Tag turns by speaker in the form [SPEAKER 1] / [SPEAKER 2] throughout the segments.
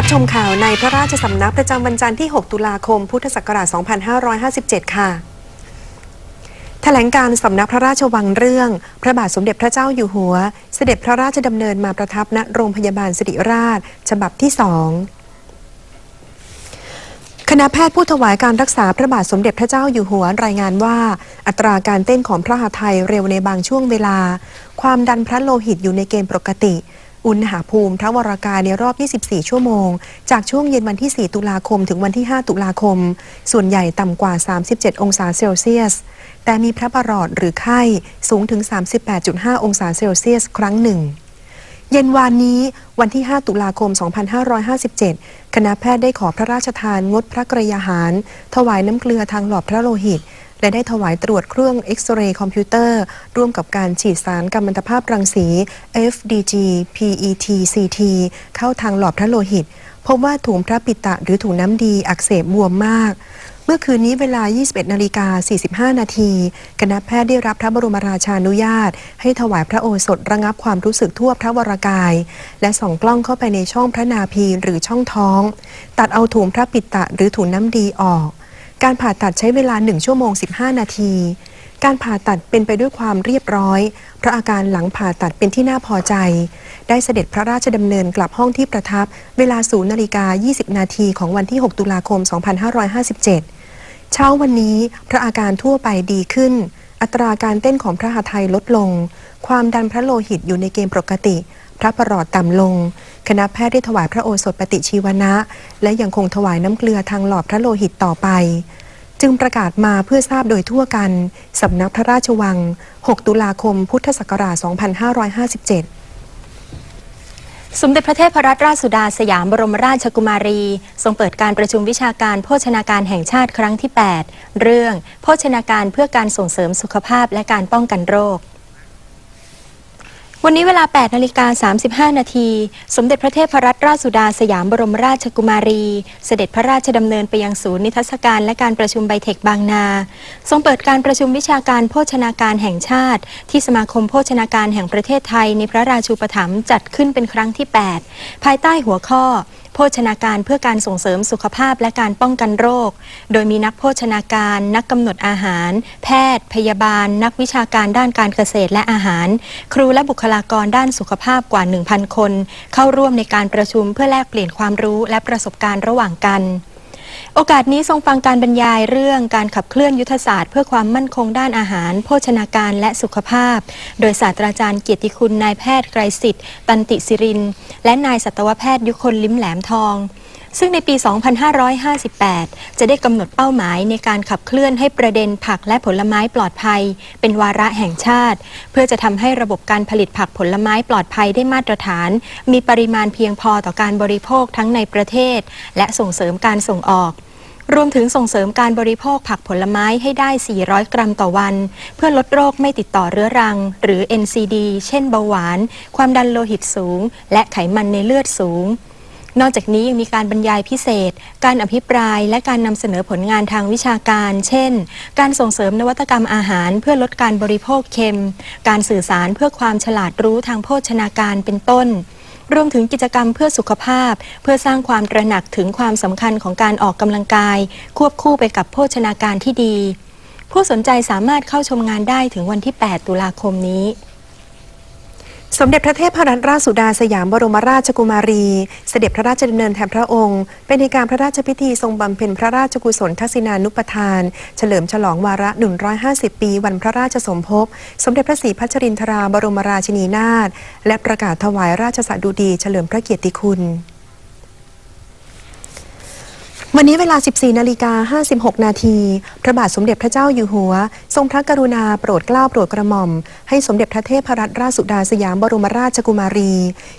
[SPEAKER 1] วัสดีค่ะรับชมข่าวในพระราชสำนักประจำวันจันทร์ที่ 6 ตุลาคม พุทธศักราช 2557 ค่ะ แถลงการสำนักพระราชวังเรื่อง พระบาทสมเด็จพระเจ้าอยู่หัว เสด็จพระราชดำเนินมาประทับณโรงพยาบาลสิริราช ฉบับที่สองคณะแพทย์ผู้ถวายการรักษาพระบาทสมเด็จพระเจ้าอยู่หัวรายงานว่า อัตราการเต้นของพระหฤทัยเร็วในบางช่วงเวลา ความดันพระโลหิตอยู่ในเกณฑ์ปกติ อุณหภูมิพระวรากายในรอบ 24 ชั่วโมง จากช่วงเย็นวันที่ 4 ตุลาคมถึงวันที่ 5 ตุลาคม ส่วนใหญ่ต่ำกว่า 37 องศาเซลเซียส แต่มีพระประหลอดหรือไข้สูงถึง 38.5 องศาเซลเซียส ครั้งหนึ่งเย็นวานนี้วันที่ 5 ตุลาคม 2557 คณะแพทย์ได้ขอพระราชทานงดพระกรยาหาร ถวายน้ำเกลือทางหลอดพระโลหิต และได้ถวายตรวจเครื่องเอ็กซเรย์คอมพิวเตอร์ ร่วมกับการฉีดสารกัมมันตภาพรังสี FDG PET CT เข้าทางหลอดพระโลหิต พบว่าถุงพระปิตะหรือถุงน้ำดีอักเสบบวมมาก เมื่อคืนนี้เวลา 21นาฬิกา45 นาทีคณะแพทย์ได้รับพระบรมราชานุญาต ให้ถวายพระโอสถระงับความรู้สึกทั่วพระวรากาย และส่องกล้องเข้าไปในช่องพระนาภีหรือช่องท้อง ตัดเอาถุงพระปิตะหรือถุงน้ำดีออก การผ่าตัดใช้เวลา 1 ชั่วโมง 15 นาที การผ่าตัดเป็นไปด้วยความเรียบร้อย เพราะอาการหลังผ่าตัดเป็นที่น่าพอใจ ได้เสด็จพระราชดำเนินกลับห้องที่ประทับ เวลา0นาฬิกา 20 นาทีของวันที่ 6 ตุลาคม 2557 เช้าวันนี้พระอาการทั่วไปดีขึ้น อัตราการเต้นของพระหทัยลดลง ความดันพระโลหิตอยู่ในเกณฑ์ปกติ พระประหลอดต่ำลง คณะแพทย์ได้ถวายพระโอสถปฏิชีวนะ และยังคงถวายน้ำเกลือทางหลอดพระโลหิตต่อไป จึงประกาศมาเพื่อทราบโดยทั่วกันสำนักพระราชวัง 6 ตุลาคม พุทธศักราช 2557
[SPEAKER 2] สมเด็จพระเทพรัตนราชสุดาสยามบรมราชกุมารี ทรงเปิดการประชุมวิชาการโภชนาการแห่งชาติครั้งที่ 8 เรื่อง โภชนาการเพื่อการส่งเสริมสุขภาพและการป้องกันโรค วันนี้เวลา 8นาฬิกา35 นาที สมเด็จพระเทพรัตนราชสุดาสยามบรมราชกุมารี เสด็จพระราชดำเนินไปยังศูนย์นิทรรศการและการประชุมไบเทคบางนา ทรงเปิดการประชุมวิชาการโภชนาการแห่งชาติ ที่สมาคมโภชนาการแห่งประเทศไทยในพระราชูปถัมภ์จัดขึ้นเป็นครั้งที่ 8 ภายใต้หัวข้อ ภชนาการเพื่อการส่งเสริมสุขภาพและการป้องกันโรค โดยมีนักโภชนาการ นักกำหนดอาหาร แพทย์ พยาบาล นักวิชาการด้านการเกษตรและอาหาร ครูและบุคลากรด้านสุขภาพกว่า 1,000 คน เข้าร่วมในการประชุมเพื่อแลกเปลี่ยนความรู้และประสบการณ์ระหว่างกัน โอกาสนี้ทรงฟังการบรรยายเรื่องการขับเคลื่อนยุทธศาสตร์เพื่อความมั่นคงด้านอาหาร โภชนาการและสุขภาพ โดยศาสตราจารย์เกียรติคุณนายแพทย์ไกรสิทธิ์ตันติสิริน และนายสัตวแพทย์ยุคนลิ้มแหลมทอง ซึ่งในปี 2558 จะได้กำหนดเป้าหมายในการขับเคลื่อนให้ประเด็นผักและผลไม้ปลอดภัย เป็นวาระแห่งชาติ เพื่อจะทำให้ระบบการผลิตผักผลไม้ปลอดภัยได้มาตรฐาน มีปริมาณเพียงพอต่อการบริโภคทั้งในประเทศ และส่งเสริมการส่งออกรวมถึงส่งเสริมการบริโภคผักผลไม้ให้ได้ 400 กรัมต่อวัน เพื่อลดโรคไม่ติดต่อเรื้อรัง หรือ NCD เช่นเบาหวาน ความดันโลหิตสูง และไขมันในเลือดสูง นอกจากนี้ยังมีการบรรยายพิเศษ การอภิปรายและการนำเสนอผลงานทางวิชาการ เช่น การส่งเสริมนวัตกรรมอาหาร เพื่อลดการบริโภคเค็ม การสื่อสารเพื่อความฉลาดรู้ทางโภชนาการเป็นต้นรวมถึงกิจกรรมเพื่อสุขภาพ เพื่อสร้างความตระหนักถึงความสำคัญของการออกกำลังกาย ควบคู่ไปกับโภชนาการที่ดี ผู้สนใจสามารถเข้าชมงานได้ถึงวันที่ 8 ตุลาคมนี้
[SPEAKER 1] สมเด็จพระเทพรัตนราชสุดาสยามบรมราชกุมารี เสด็จพระราชดำเนินแทนพระองค์ เป็นในการพระราชพิธีทรงบำเพ็ญพระราชกุศลทักษิณานุปทาน เฉลิมฉลองวาระ 150 ปี วันพระราชสมภพ สมเด็จพระศรีพัชรินทราบรมราชินีนาถและประกาศถวายราชสดุดีเฉลิมพระเกียรติคุณ วันนี้เวลา 14 นาฬิกา 56 นาที พระบาทสมเด็จพระเจ้าอยู่หัว ทรงพระกรุณาโปรดเกล้าโปรดกระหม่อม ให้สมเด็จพระเทพรัตนราชสุดาสยามบรมราชกุมารี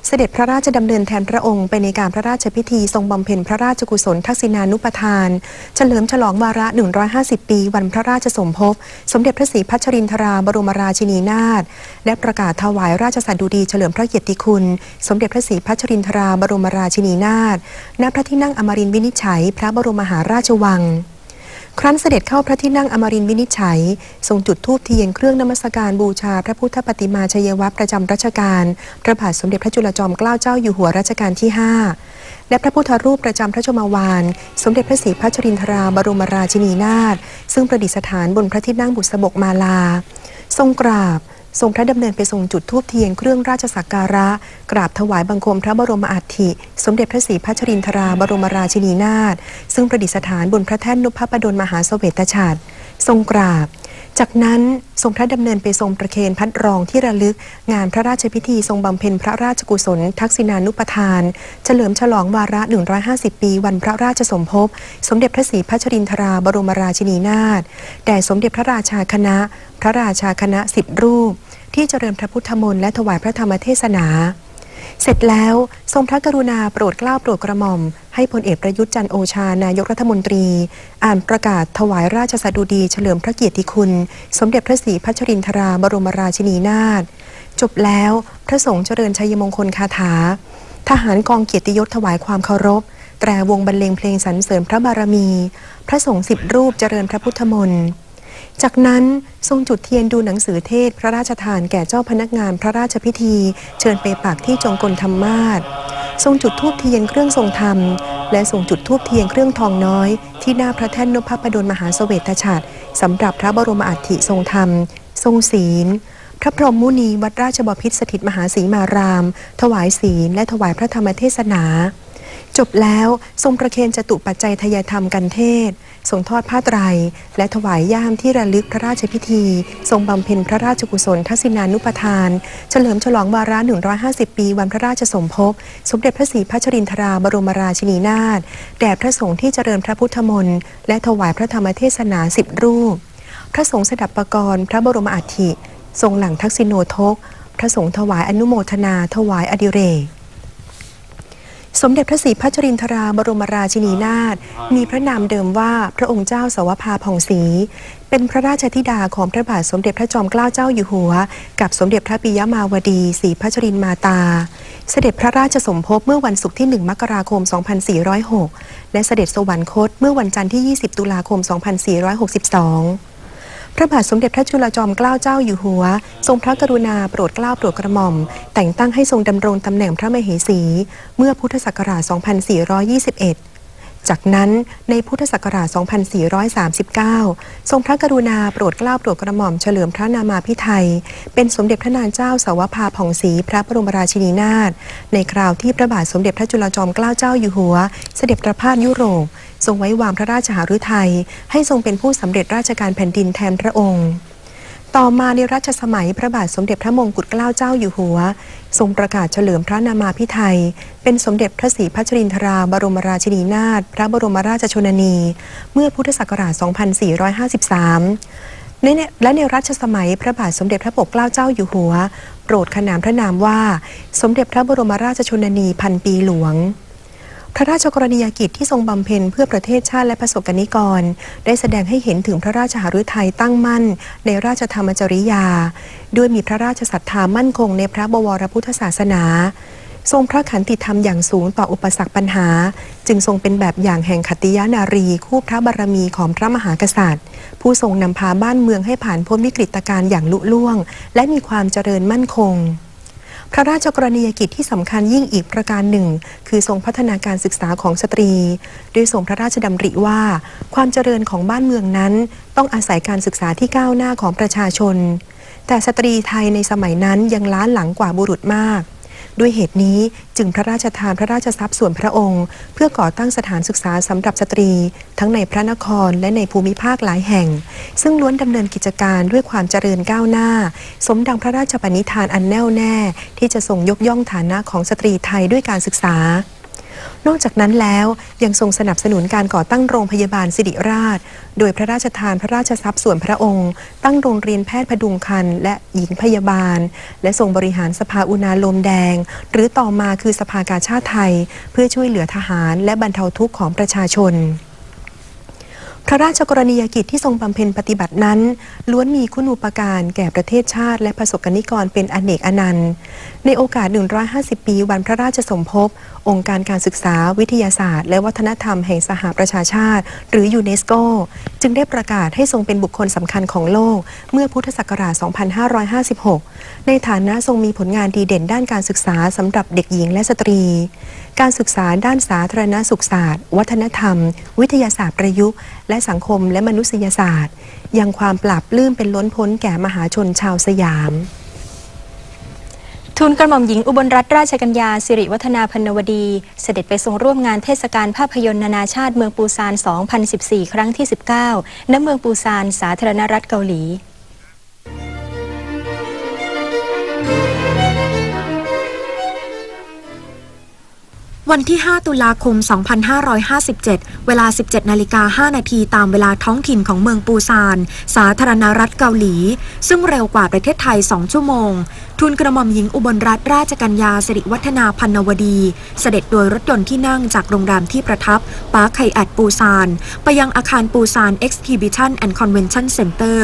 [SPEAKER 1] เสด็จพระราชดำเนินแทนพระองค์ไปในการพระราชพิธีทรงบำเพ็ญพระราชกุศลทักษิณานุปทาน เฉลิมฉลองวาระ 150 ปี วันพระราชสมภพ สมเด็จพระศรีพัชรินทราบรมราชินีนาถ และประกาศถวายราชสัดุดีเฉลิมพระเกียรติคุณ สมเด็จพระศรีพัชรินทราบรมราชินีนาถ ณ พระที่นั่งอมรินทร์วินิจฉัยพระบรมมหาราชวัง ครั้นเสด็จเข้าพระที่นั่งอมรินวินิจฉัย ทรงจุดธูปเทียนเครื่องนมัสการบูชา พระพุทธปฏิมาชัยวัตรประจำรัชกาลพระบาทสมเด็จพระจุลจอมเกล้าเจ้าอยู่หัวรัชกาลที่ 5 และพระพุทธรูปประจำพระชมวาน สมเด็จพระศรีพัชรินทราบรมราชินีนาถซึ่งประดิษฐานบนพระที่นั่งบุษบกมาลา ทรงกราบ ทรงพระดำเนินไปทรงจุดทูบเทียนเครื่องราชสักการะ กราบถวายบังคมพระบรมอัฐิสมเด็จพระศรีพัชรินทราบรมราชินีนาถซึ่งประดิษฐานบนพระแท่นนพประดลมหาเสวตฉัตร ทรงกราบ จากนั้นทรงพระดำเนินไปทรงประเคนพัดรองที่ระลึก งานพระราชพิธีทรงบำเพ็ญพระราชกุศล ทักษิณานุปทาน เฉลิมฉลองวาระ 150 ปี วันพระราชสมภพ สมเด็จพระศรีพัชรินทราบรมราชินีนาถแด่สมเด็จพระราชาคณะ พระราชาคณะสิบรูป ที่เจริญพระพุทธมนต์และถวายพระธรรมเทศนา เสร็จแล้วทรงพระกรุณาโปรดเกล้าโปรดกระหม่อม ให้พลเอกประยุทธ์จันโอชานายกรัฐมนตรี อ่านประกาศถวายราชสดุดีเฉลิมพระเกียรติคุณ สมเด็จพระศรีพัชรินทราบรมราชินีนาถจบแล้วพระสงฆ์เจริญชัยมงคลคาถา ทหารกองเกียรติยศถวายความเคารพ แตรวงบรรเลงเพลงสรรเสริญพระบารมี พระสงฆ์สิบรูปเจริญพระพุทธมนต์ จากนั้นทรงจุดเทียนดูหนังสือเทศพระราชทานแก่เจ้าพนักงานพระราชพิธี เชิญไปปากที่จงกลธรรมาศทรงจุดธูปเทียนเครื่องทรงธรรม และทรงจุดธูปเทียนเครื่องทองน้อย ที่หน้าพระแท่นนพพดลมหาเสวตฉัตรสำหรับพระบรมอัฐิทรงธรรม ทรงศีล พระพรหมมุนีวัดราชบพิตรสถิตมหาสีมาราม ถวายศีล และถวายพระธรรมเทศนา จบแล้วทรงประเคนจตุปัจจัยทายธรรมกันเทศ ทรงทอดผ้าไตร และถวายย่ามที่ระลึกพระราชพิธี ทรงบำเพ็ญพระราชกุศลทักษิณานุปทาน เฉลิมฉลองวาระ 150 ปี วันพระราชสมภพ สมเด็จพระศรีพัชรินทราบรมราชินีนาถแด่พระสงฆ์ที่เจริญพระพุทธมนต์และถวายพระธรรมเทศนาสิบรูป พระสงฆ์สดับประกรณ์พระบรมอัฐิทรงหลังทักษิโนทก พระสงฆ์ถวายอนุโมทนา ถวายอดิเรก สมเด็จพระศรีพัชรินทราบรมราชินีนาถมีพระนามเดิมว่าพระองค์เจ้าสวภาผ่องศรีเป็นพระราชธิดาของพระบาทสมเด็จพระจอมเกล้าเจ้าอยู่หัว กับสมเด็จพระปิยมาวดีศรีพัชรินมาตา เสด็จพระราชสมภพเมื่อวันศุกร์ที่ 1 มกราคม 2406 และเสด็จสวรรคตเมื่อวันจันทร์ที่ 20 ตุลาคม 2462พ ระบาทสมเด็จพระจุลจอมเกล้าเจ้าอยู่หัว ทรงพระกรุณาโปรดเกล้าโปรดกระหม่อม แต่งตั้งให้ทรงดำรงตำแหน่งพระมเหสี เมื่อพุทธศักราช 2421 จากนั้นในพุทธศักราช 2439 ทรงพระกรุณาโปรดเกล้าโปรดกระหม่อมเฉลิมพระนามาพิไทย เป็นสมเด็จพระนางเจ้าสาวภาผ่องศรีพระบรมราชินีนาถ ในคราวที่พระบาทสมเด็จพระจุลจอมเกล้าเจ้าอยู่หัว เสด็จประพาสยุโรป ทรงไว้วางพระราชหฤทัยให้ทรงเป็นผู้สำเร็จราชการแผ่นดินแทนพระองค์ ต่อมาในรัชสมัยพระบาทสมเด็จพระมงกุฎเกล้าเจ้าอยู่หัว ทรงประกาศเฉลิมพระนามาพิไทย เป็นสมเด็จพระศรีพัชรินทราบรมราชินีนาถพระบรมราชชนนี เมื่อพุทธศักราช 2453 และในรัชสมัยพระบาทสมเด็จพระปกเกล้าเจ้าอยู่หัว โปรดขนานพระนามว่า สมเด็จพระบรมราชชนนีพันปีหลวง ระราชกรณียกิจที่ทรงบำเพ็ญเพื่อประเทศชาติและประสบกนิกร ได้แสดงให้เห็นถึงพระราชหฤทัยตั้งมั่น ในราชธรรมจริยา ด้วยมีพระราชศรัทธามั่นคงในพระบวรพุทธศาสนา ทรงพระขันติธรรมอย่างสูงต่ออุปสรรคปัญหา จึงทรงเป็นแบบอย่างแห่งขัติยานารี คู่พระบารมีของพระมหากษัตริย์ ผู้ทรงนำพาบ้านเมืองให้ผ่านพ้นวิกฤตการณ์อย่างลุล่วง และมีความเจริญมั่นคง พระราชกรณียกิจที่สำคัญยิ่งอีกประการหนึ่ง คือทรงพัฒนาการศึกษาของสตรีด้วยทรงพระราชดำริว่า ความเจริญของบ้านเมืองนั้น ต้องอาศัยการศึกษาที่ก้าวหน้าของประชาชน แต่สตรีไทยในสมัยนั้นยังล้าหลังกว่าบุรุษมาก ด้วยเหตุนี้จึงพระราชทานพระราชทรัพย์ส่วนพระองค์ เพื่อก่อตั้งสถานศึกษาสำหรับสตรี ทั้งในพระนครและในภูมิภาคหลายแห่ง ซึ่งล้วนดำเนินกิจการด้วยความเจริญก้าวหน้า สมดังพระราชปณิธานอันแน่วแน่ ที่จะส่งยกย่องฐานะของสตรีไทยด้วยการศึกษา นอกจากนั้นแล้วยังทรงสนับสนุนการก่อตั้งโรงพยาบาลสิริราช โดยพระราชทานพระราชทรัพย์ส่วนพระองค์ ตั้งโรงเรียนแพทย์พดุงคันและหญิงพยาบาล และทรงบริหารสภาอุณาโลมแดง หรือต่อมาคือสภากาชาติไทย เพื่อช่วยเหลือทหารและบรรเทาทุกข์ของประชาชน พระราชกรณียกิจที่ทรงบำเพ็ญปฏิบัตินั้น ล้วนมีคุณูปการแก่ประเทศชาติ และประสบกนิกรเป็นอเนกอนันต์ ในโอกาส 150 ปีวันพระราชสมภพ องค์การการศึกษา วิทยาศาสตร์ และวัฒนธรรมแห่งสหประชาชาติ หรือยูเนสโก จึงได้ประกาศให้ทรงเป็นบุคคลสำคัญของโลก เมื่อพุทธศักราช 2556 ในฐานะทรงมีผลงานดีเด่นด้านการศึกษาสำหรับเด็กหญิงและสตรี การศึกษาด้านสาธารณสุขศาสตร์ วัฒนธรรม วิทยาศาสตร์ประยุกต์และสังคมและมนุษยศาสตร์ ยังความปรับลื้มเป็นล้นพ้นแก่มหาชนชาวสยาม
[SPEAKER 2] ทูลกระหม่อมหญิงอุบลรัตนราชกัญญาสิริวัฒนาพันวดี เสด็จไปทรงร่วมงานเทศกาลภาพยนตร์นานาชาติเมืองปูซาน 2014 ครั้งที่ 19 ณ เมืองปูซาน สาธารณรัฐเกาหลี
[SPEAKER 3] วันที่ 5 ตุลาคม 2557 เวลา 17 นาฬิกา 5 นาทีตามเวลาท้องถิ่นของเมืองปูซาน สาธารณรัฐเกาหลี ซึ่งเร็วกว่าประเทศไทย 2 ชั่วโมง ทูลกระหม่อมหญิงอุบลรัตนราชกัญญาสิริวัฒนาพันนวดี เสด็จโดยรถยนต์ที่นั่งจากโรงแรมที่ประทับปาร์คไคแอดปูซาน ไปยังอาคารปูซาน Exhibition and Convention Center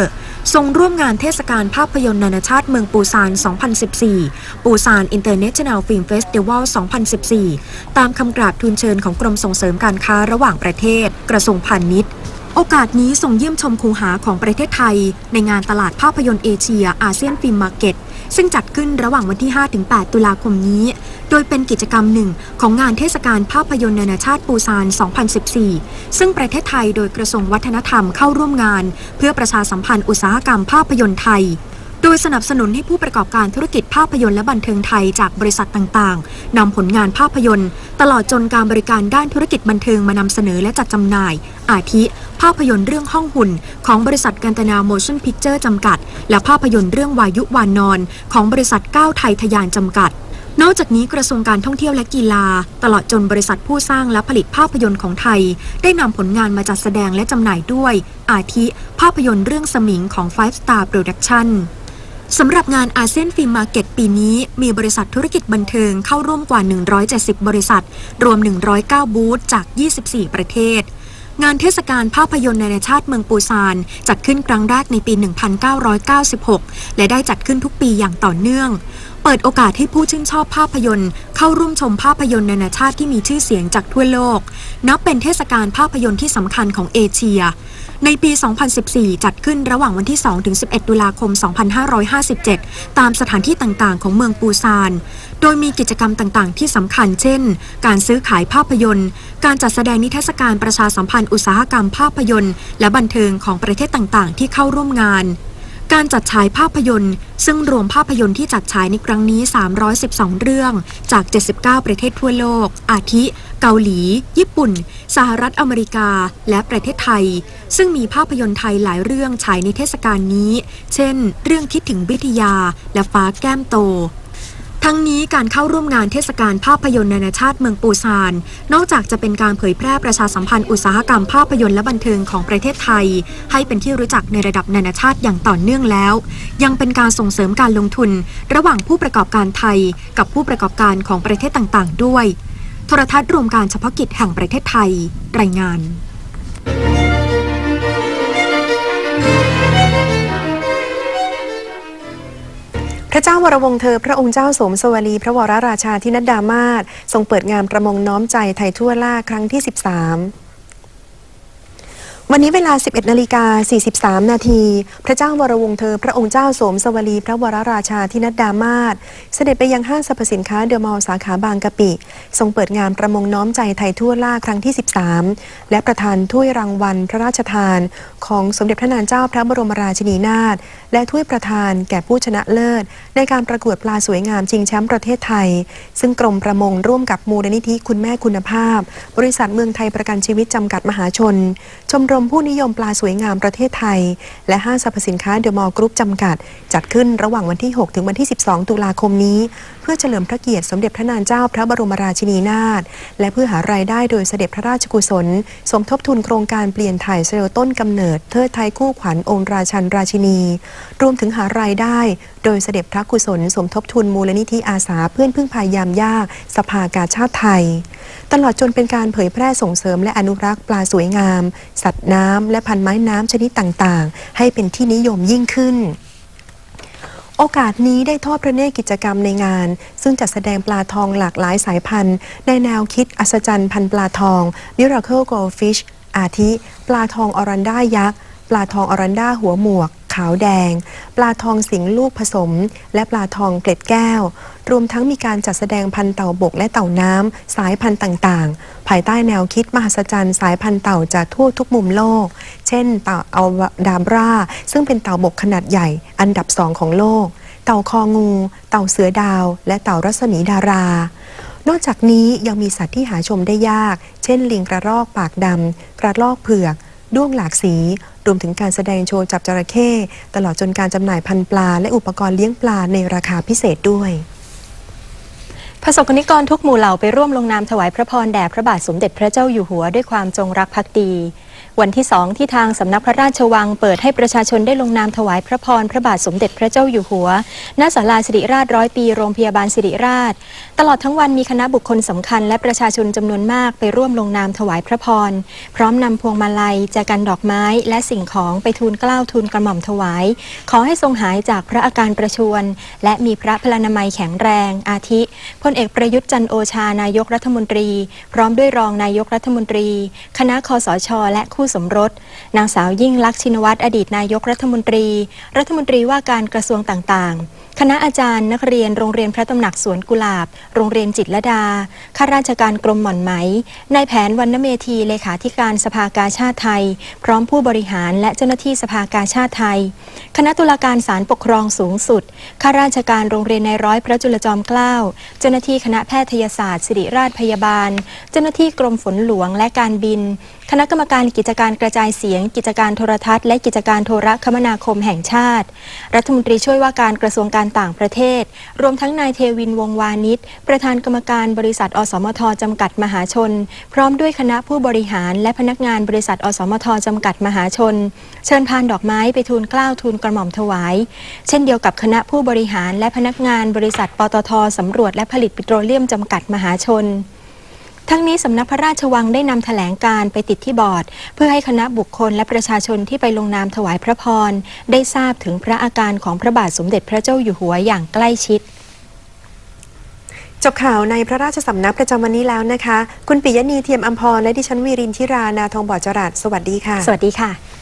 [SPEAKER 3] ทรงร่วมงานเทศกาลภาพยนตร์นานาชาติเมืองปูซาน 2014 ปูซาน International Film Festival 2014 ตามคำกราบทูลเชิญของกรมส่งเสริมการค้าระหว่างประเทศ กระทรวงพาณิชย์โอกาสนี้ส่งเยี่ยมชมคูหาของประเทศไทย ในงานตลาดภาพยนตร์เอเชียอาเซียนฟิล์มมาร์เก็ต ซึ่งจัดขึ้นระหว่างวันที่ 5-8 ตุลาคมนี้ โดยเป็นกิจกรรมหนึ่งของงานเทศกาลภาพยนตร์นานาชาติปูซาน 2014 ซึ่งประเทศไทยโดยกระทรวงวัฒนธรรมเข้าร่วมงาน เพื่อประชาสัมพันธ์อุตสาหกรรมภาพยนตร์ไทย ดยสนับสนุนให้ผู้ประกอบการธุรกิจภาพยนตร์และบันเทิงไทยจากบริษัทต่างๆนำผลงานภาพยนตร์ ตลอดจนการบริการด้านธุรกิจบันเทิงมานำเสนอและจัดจำหน่าย อาทิ ภาพยนตร์เรื่องห้องหุ่น ของบริษัทกันตนาโมชั่นพิกเจอร์จำกัด และภาพยนตร์เรื่องวายุวานนอน ของบริษัทก้าวไทยทยานจำกัดนอกจากนี้กระทรวงการท่องเที่ยวและกีฬา ตลอดจนบริษัทผู้สร้างและผลิตภาพยนตร์ของไทย ได้นำผลงานมาจัดแสดงและจำหน่ายด้วย อาทิ ภาพยนตร์เรื่องสมิงของ Five Star Production สำหรับงานอาเซียนฟิล์มมาร์เก็ตปีนี้ มีบริษัทธุรกิจบันเทิงเข้าร่วมกว่า 170 บริษัท รวม 109 บูธจาก 24 ประเทศ งานเทศกาลภาพยนตร์นานาชาติเมืองปูซาน จัดขึ้นครั้งแรกในปี 1996 และได้จัดขึ้นทุกปีอย่างต่อเนื่อง เปิดโอกาสให้ผู้ชื่นชอบภาพยนตร์ เข้าร่วมชมภาพยนตร์นานาชาติที่มีชื่อเสียงจากทั่วโลก นับเป็นเทศกาลภาพยนตร์ที่สำคัญของเอเชีย ในปี 2014 จัดขึ้นระหว่างวันที่ 2-11 ตุลาคม 2557 ตามสถานที่ต่างๆ ของเมืองปูซาน โดยมีกิจกรรมต่างๆ ที่สำคัญ เช่น การซื้อขายภาพยนตร์ การจัดแสดงนิทรรศการประชาสัมพันธ์อุตสาหกรรมภาพยนตร์ และบันเทิงของประเทศต่างๆ ที่เข้าร่วมงาน การจัดฉายภาพยนตร์ ซึ่งรวมภาพยนตร์ที่จัดฉายในครั้งนี้ 312 เรื่องจาก 79 ประเทศทั่วโลก อาทิ เกาหลี ญี่ปุ่น สหรัฐอเมริกา และประเทศไทย ซึ่งมีภาพยนตร์ไทยหลายเรื่องฉายในเทศกาลนี้ เช่น เรื่องคิดถึงวิทยา และฟ้าแก้มโต ทั้งนี้การเข้าร่วมงานเทศกาลภาพยนตร์นานาชาติเมืองปูซาน นอกจากจะเป็นการเผยแพร่ประชาสัมพันธ์อุตสาหกรรมภาพยนตร์และบันเทิงของประเทศไทย ให้เป็นที่รู้จักในระดับนานาชาติอย่างต่อเนื่องแล้ว ยังเป็นการส่งเสริมการลงทุน ระหว่างผู้ประกอบการไทย กับผู้ประกอบการของประเทศต่างๆ ด้วย โทรทัศน์รวมการเฉพาะกิจแห่งประเทศไทย รายงาน
[SPEAKER 1] พระเจ้าวรวงเธอพระองค์เจ้าสมสวลี พระวรราชาธินัดดามาศทรงเปิดงานประมงน้อมใจไทยทั่วล่าครั้งที่ 13 วันนี้เวลา 11นาฬิกา43 นาที พระเจ้าวรวงเธอ พระองค์เจ้าสมสวลี พระวรราชาธินัดดามาศเสด็จไปยังห้างสรรพสินค้าเดอะมอลล์สาขาบางกะปิ ทรงเปิดงานประมงน้อมใจไทยทั่วล่าครั้งที่ 13 และประธานถ้วยรางวัลพระราชทาน ของสมเด็จพระนางเจ้าพระบรมราชินีนาถ และถ้วยประธานแก่ผู้ชนะเลิศ ในการประกวดปลาสวยงามชิงแชมป์ประเทศไทย ซึ่งกรมประมงร่วมกับมูลนิธิคุณแม่คุณภาพ บริษัทเมืองไทยประกันชีวิตจำกัดมหาชน ชมรมผู้นิยมปลาสวยงามประเทศไทย และห้างสรรพสินค้าเดอะมอลล์กรุ๊ปจำกัด จัดขึ้นระหว่างวันที่ 6 ถึงวันที่ 12 ตุลาคมนี้ เพื่อเฉลิมพระเกียรติสมเด็จพระนางเจ้าพระบรมราชินีนาถและเพื่อหารายได้โดยเสด็จพระราชกุศล สมทบทุนโครงการเปลี่ยนถ่ายเซลล์ต้นกำเนิดเทิดไทยคู่ขวัญองค์ราชันราชินี รวมถึงหารายได้ โดยเสด็จพระกุศล สมทบทุนมูลนิธิอาสาเพื่อนพึ่งพายามยากสภากาชาติไทย ตลอดจนเป็นการเผยแพร่ส่งเสริมและอนุรักษ์ปลาสวยงาม สัตว์น้ำและพันไม้น้ำชนิดต่างๆ ให้เป็นที่นิยมยิ่งขึ้น โอกาสนี้ได้ทอดพระเนตรกิจกรรมในงาน ซึ่งจัดแสดงปลาทองหลากหลายสายพันธุ์ ในแนวคิดอัศจรรย์พันปลาทอง Miracle Goldfish อาทิ ปลาทองอรันด้ายักษ์ ปลาทองอรันด้าหัวหมวก ขาวแดง ปลาทองสิงลูกผสม และปลาทองเกล็ดแก้ว รวมทั้งมีการจัดแสดงพันเต่าบกและเต่าน้ำสายพันธุ์ต่างๆ ภายใต้แนวคิดมหัศจรรย์สายพันธุ์เต่าจากทั่วทุกมุมโลก เช่น เต่าอัลดาบรา ซึ่งเป็นเต่าบกขนาดใหญ่อันดับสองของโลก เต่าคองู เต่าเสือดาว และเต่ารัศมีดารานอกจากนี้ยังมีสัตว์ที่หาชมได้ยาก เช่น ลิงกระรอกปากดำกระรอกเผือก ด้วงหลากสี รวมถึงการแสดงโชว์จับจระเข้ตลอดจนการจำหน่ายพันธุ์ปลา และอุปกรณ์เลี้ยงปลาในราคาพิเศษด้วย
[SPEAKER 2] ประสบกนิกรทุกหมู่เหล่าไปร่วมลงนามถวายพระพรแด่พระบาทสมเด็จพระเจ้าอยู่หัวด้วยความจงรักภักดี วันที่สองที่ทางสำนักพระราชวังเปิดให้ประชาชนได้ลงนามถวายพระพรพระบาทสมเด็จพระเจ้าอยู่หัว ณ ศาลาสิริราชร้อยปีโรงพยาบาลสิริราช ตลอดทั้งวันมีคณะบุคคลสำคัญและประชาชนจำนวนมากไปร่วมลงนามถวายพระพร พร้อมนำพวงมาลัยแจกันดอกไม้ และสิ่งของไปทูลเกล้าทูลกระหม่อมถวาย ขอให้ทรงหายจากพระอาการประชวร และมีพระพลานามัยแข็งแรง อาทิพลเอกประยุทธ์จันโอชานายกรัฐมนตรี พร้อมด้วยรองนายกรัฐมนตรี คณะคอสช และคู่สมรส นางสาวยิ่งลักษณ์ชินวัตรอดีตนายกรัฐมนตรี รัฐมนตรีว่าการกระทรวงต่างๆ คณะอาจารย์นักเรียนโรงเรียนพระตำหนักสวนกุหลาบ โรงเรียนจิตรลดาข้าราชการกรมหม่อนไหมนายแผนวรรณเมธีเลขาธิการสภากาชาติไทย พร้อมผู้บริหารและเจ้าหน้าที่สภากาชาติไทย คณะตุลาการศาลปกครองสูงสุดข้าราชการโรงเรียนในร้อยพระจุลจอมเกล้าเจ้าหน้าที่คณะแพทยศาสตร์ ศิริราชพยาบาล เจ้าหน้าที่กรมฝนหลวงและการบินคณะกรรมการกิจการกระจายเสียง กิจการโทรทัศน์ และกิจการโทรคมนาคมแห่งชาติ รัฐมนตรีช่วยว่าการกระทรวงการต่างประเทศ รวมทั้งนายเทวินวงวานิชประธานกรรมการบริษัท อสมทจำกัดมหาชน พร้อมด้วยคณะผู้บริหาร และพนักงานบริษัท อสมทจำกัดมหาชน เชิญพานดอกไม้ไปทูลเกล้าทูลกระหม่อมถวาย เช่นเดียวกับคณะผู้บริหารและพนักงานบริษัทปตทสำรวจและผลิตปิโตรเลียมจำกัดมหาชน ทั้งนี้สำนักพระราชวังได้นำแถลงการไปติดที่บอร์ด เพื่อให้คณะบุคคลและประชาชนที่ไปลงนามถวายพระพร ได้ทราบถึงพระอาการของพระบาทสมเด็จพระเจ้าอยู่หัวอย่างใกล้ชิด
[SPEAKER 1] จบข่าวในพระราชสำนักประจำวันนี้แล้วนะคะ คุณปิยะนีเทียมอัมพรและดิฉันวีรินทิรานาทองบอดจรัสสวัสดีค่ะ
[SPEAKER 2] สวัสดีค่ะ